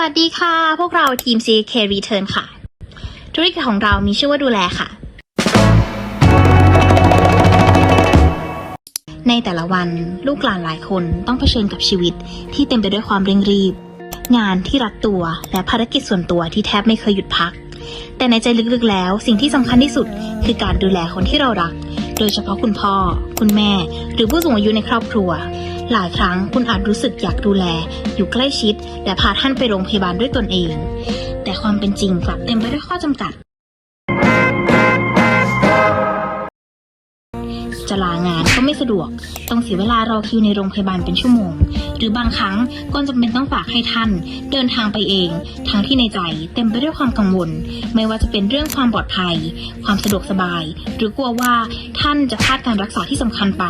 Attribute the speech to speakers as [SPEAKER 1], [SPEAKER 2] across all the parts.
[SPEAKER 1] วัสดีค่ะ พวกเราทีม CK Return ค่ะ ธุรกิจของเรามีชื่อว่าดูแลค่ะ ในแต่ละวันลูกหลานหลายคนต้องเผชิญกับชีวิตที่เต็มไปด้วยความเร่งรีบ งานที่รัดตัวและภารกิจส่วนตัวที่แทบไม่เคยหยุดพัก แต่ในใจลึกๆแล้วสิ่งที่สำคัญที่สุดคือการดูแลคนที่เรารัก โดยเฉพาะคุณพ่อ คุณแม่ หรือผู้สูงอายุในครอบครัว หลายครั้งคุณอาจรู้สึกอยากดูแล อยู่ใกล้ชิด และพาท่านไปโรงพยาบาลด้วยตนเอง แต่ความเป็นจริงกลับเต็มไปด้วยข้อจำกัด จะลางานก็ไม่สะดวก ต้องเสียเวลารอคิวในโรงพยาบาลเป็นชั่วโมง หรือบางครั้งก็จำเป็นต้องฝากให้ท่าน เดินทางไปเอง ทั้งที่ในใจเต็มไปด้วยความกังวล ไม่ว่าจะเป็นเรื่องความปลอดภัย ความสะดวกสบาย หรือกลัวว่าท่านจะพลาดการรักษาที่สำคัญไป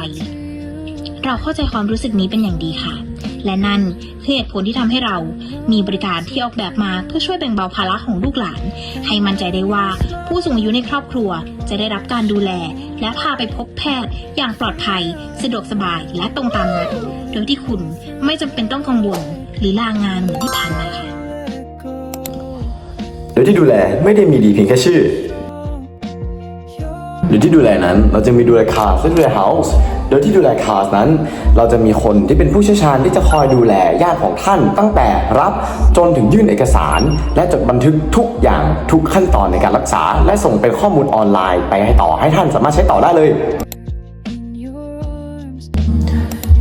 [SPEAKER 1] เราเข้าใจความรู้สึกนี้เป็นอย่างดีค่ะ และนั่นคือเหตุผลที่ทำให้เรามีบริการที่ออกแบบมาเพื่อช่วยแบ่งเบาภาระของลูกหลาน ให้มั่นใจได้ว่าผู้สูงอายุในครอบครัวจะได้รับการดูแล และพาไปพบแพทย์ อย่างปลอดภัย สะดวกสบายและตรงตามนัดโดยที่คุณไม่จำเป็นต้องกังวล หรือลางานเหมือนที่ผ่านมาค่ะ
[SPEAKER 2] โดยที่ดูแลไม่ได้มีดีเพียงแค่ชื่อ โดยที่ดูแลนั้น เราจะมีดูแลคาสและดูแลเฮาส์โดยที่ดูแลคาสนั้น เราจะมีคนที่เป็นผู้เชี่ยวชาญที่จะคอยดูแลญาติของท่าน ตั้งแต่รับจนถึงยื่นเอกสาร และจดบันทึกทุกอย่างทุกขั้นตอนในการรักษา และส่งเป็นข้อมูลออนไลน์ ไปให้ต่อให้ท่านสามารถใช้ต่อได้เลย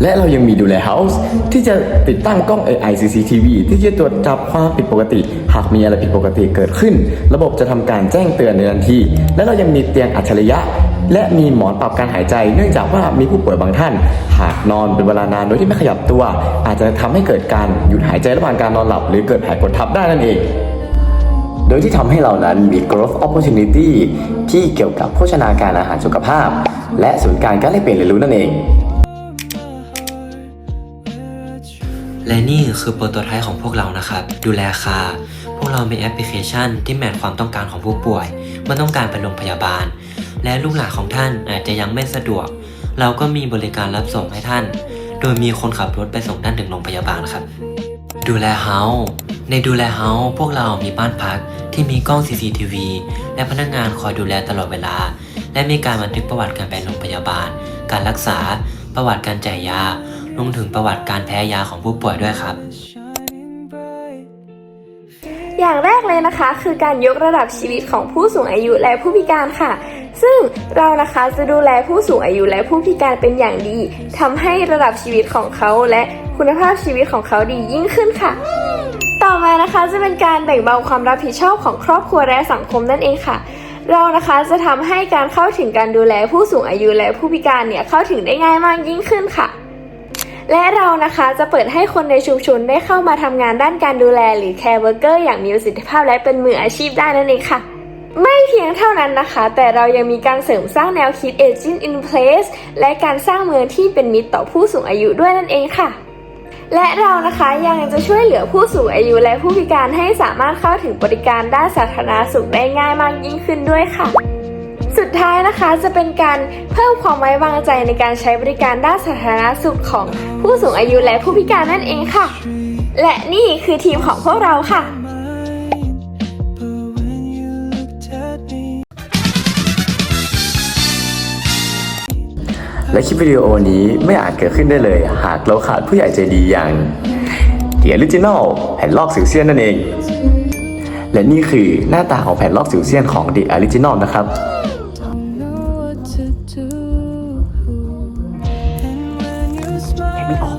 [SPEAKER 2] และเรายังมีดูแลเฮาส์ที่จะติดตั้งกล้อง AI CCTV ที่จะตรวจจับความผิดปกติ หากมีอะไรผิดปกติเกิดขึ้น ระบบจะทำการแจ้งเตือนในทันที และเรายังมีเตียงอัจฉริยะ และมีหมอนปรับการหายใจ เนื่องจากว่ามีผู้ป่วยบางท่าน หากนอนเป็นเวลานานโดยที่ไม่ขยับตัว อาจจะทำให้เกิดการหยุดหายใจระหว่างการนอนหลับ หรือเกิดแผลกดทับได้นั่นเองโดยที่ทำให้เรานั้นมี growth opportunity ที่เกี่ยวกับโภชนาการอาหารสุขภาพ และศูนย์การการแลกเปลี่ยนเรียนรู้นั่นเอง
[SPEAKER 3] และนี่คือโปรโตไทป์ของพวกเรานะครับ ดูแลคาพวกเรามีแอปพลิเคชันที่แมทความต้องการของผู้ป่วยเมื่อต้องการไปโรงพยาบาล และลูกหลานของท่านอาจจะยังไม่สะดวก เราก็มีบริการรับส่งให้ท่าน โดยมีคนขับรถไปส่งท่านถึงโรงพยาบาลครับ ดูแลเฮาส์ในดูแลเฮาส์พวกเรามีบ้านพักที่มีกล้อง CCTV และพนักงานคอยดูแลตลอดเวลา และมีการบันทึกประวัติการไปโรงพยาบาล การรักษา ประวัติการจ่ายยา รวมถึงประวัติการแพ้ยาของผู้ป่วยด้วยครับ
[SPEAKER 4] อย่างแรกเลยนะคะ คือการยกระดับชีวิตของผู้สูงอายุและผู้พิการค่ะ ซึ่งเรานะคะจะดูแลผู้สูงอายุและผู้พิการเป็นอย่างดีทำให้ระดับชีวิตของเขาและคุณภาพชีวิตของเขาดียิ่งขึ้นค่ะ ต่อมานะคะจะเป็นการแบ่งเบาความรับผิดชอบของครอบครัวและสังคมนั่นเองค่ะเรานะคะจะทำให้การเข้าถึงการดูแลผู้สูงอายุและผู้พิการเนี่ยเข้าถึงได้ง่ายมากยิ่งขึ้นค่ะ และเรานะคะจะเปิดให้คนในชุมชนได้เข้ามาทำงานด้านการดูแล หรือ care worker อย่างมีประสิทธิภาพและเป็นมืออาชีพได้นั่นเองค่ะไม่เพียงเท่านั้นนะคะ แต่เรายังมีการเสริมสร้างแนวคิด aging in place และการสร้างเมืองที่เป็นมิตรต่อผู้สูงอายุด้วยนั่นเองค่ะ และเรานะคะยังจะช่วยเหลือผู้สูงอายุและผู้พิการให้สามารถเข้าถึงบริการด้านสาธารณสุขได้ง่ายมากยิ่งขึ้นด้วยค่ะ ดท้ายนะคะจะเป็นการเพิ่มความไว้วางใจในการใช้บริการด้านสาธารณสุขของผู้สูงอายุและผู้พิการนั่นเองค่ะ และนี่คือทีมของพวกเราค่ะ
[SPEAKER 2] และคลิปวิดีโอนี้ไม่อาจเกิดขึ้นได้เลย หากเราขาดผู้ใหญ่ใจดีอย่าง The Original แผ่นลอกสิวเซียนนั่นเอง และนี่คือหน้าตาของแผ่นลอกสิวเซียนของ The Original นะครับ we all